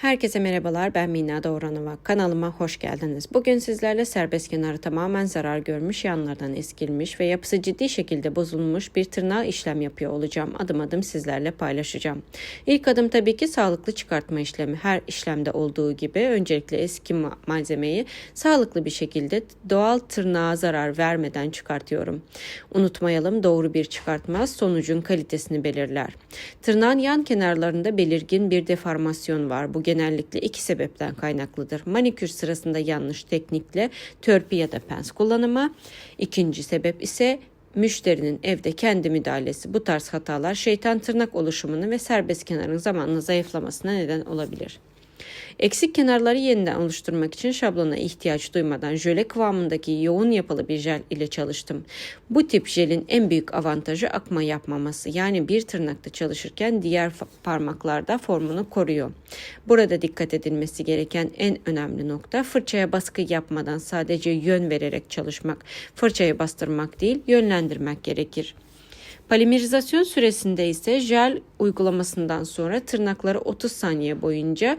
Herkese merhabalar ben Mina Doğranova. Kanalıma hoş geldiniz. Bugün sizlerle serbest kenarı tamamen zarar görmüş, yanlardan eskilmiş ve yapısı ciddi şekilde bozulmuş bir tırnağı işlem yapıyor olacağım. Adım adım sizlerle paylaşacağım. İlk adım tabii ki sağlıklı çıkartma işlemi. Her işlemde olduğu gibi öncelikle eski ma- malzemeyi sağlıklı bir şekilde doğal tırnağa zarar vermeden çıkartıyorum. Unutmayalım doğru bir çıkartma sonucun kalitesini belirler. Tırnağın yan kenarlarında belirgin bir deformasyon var. Bu genellikle iki sebepten kaynaklıdır. Manikür sırasında yanlış teknikle törpü ya da pens kullanımı. İkinci sebep ise müşterinin evde kendi müdahalesi. Bu tarz hatalar şeytan tırnak oluşumunu ve serbest kenarın zamanla zayıflamasına neden olabilir. Eksik kenarları yeniden oluşturmak için şablona ihtiyaç duymadan jöle kıvamındaki yoğun yapılı bir jel ile çalıştım. Bu tip jelin en büyük avantajı akma yapmaması. Yani bir tırnakta çalışırken diğer parmaklarda formunu koruyor. Burada dikkat edilmesi gereken en önemli nokta fırçaya baskı yapmadan sadece yön vererek çalışmak. Fırçayı bastırmak değil, yönlendirmek gerekir. Polimerizasyon süresinde ise jel uygulamasından sonra tırnakları 30 saniye boyunca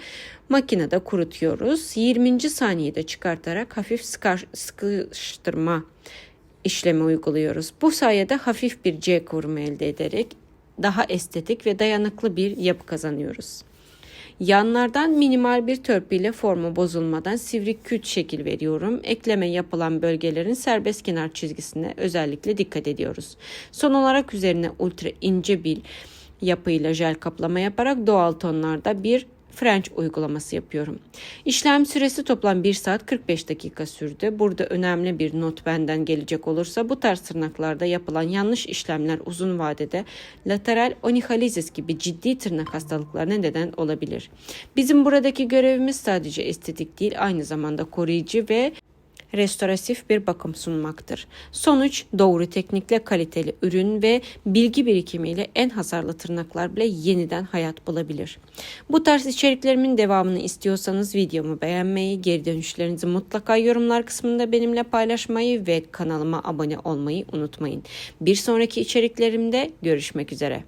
makinede kurutuyoruz. 20. saniyede çıkartarak hafif sıkıştırma işlemi uyguluyoruz. Bu sayede hafif bir C kıvrımı elde ederek daha estetik ve dayanıklı bir yapı kazanıyoruz. Yanlardan minimal bir törpüyle formu bozulmadan sivri küt şekil veriyorum. Ekleme yapılan bölgelerin serbest kenar çizgisine özellikle dikkat ediyoruz. Son olarak üzerine ultra ince bir yapıyla jel kaplama yaparak doğal tonlarda bir French uygulaması yapıyorum. İşlem süresi toplam 1 saat 45 dakika sürdü. Burada önemli bir not benden gelecek olursa bu tarz tırnaklarda yapılan yanlış işlemler uzun vadede lateral onihalizis gibi ciddi tırnak hastalıklarına neden olabilir. Bizim buradaki görevimiz sadece estetik değil aynı zamanda koruyucu ve restoratif bir bakım sunmaktır. Sonuç doğru teknikle kaliteli ürün ve bilgi birikimiyle en hasarlı tırnaklar bile yeniden hayat bulabilir. Bu tarz içeriklerimin devamını istiyorsanız videomu beğenmeyi, geri dönüşlerinizi mutlaka yorumlar kısmında benimle paylaşmayı ve kanalıma abone olmayı unutmayın. Bir sonraki içeriklerimde görüşmek üzere.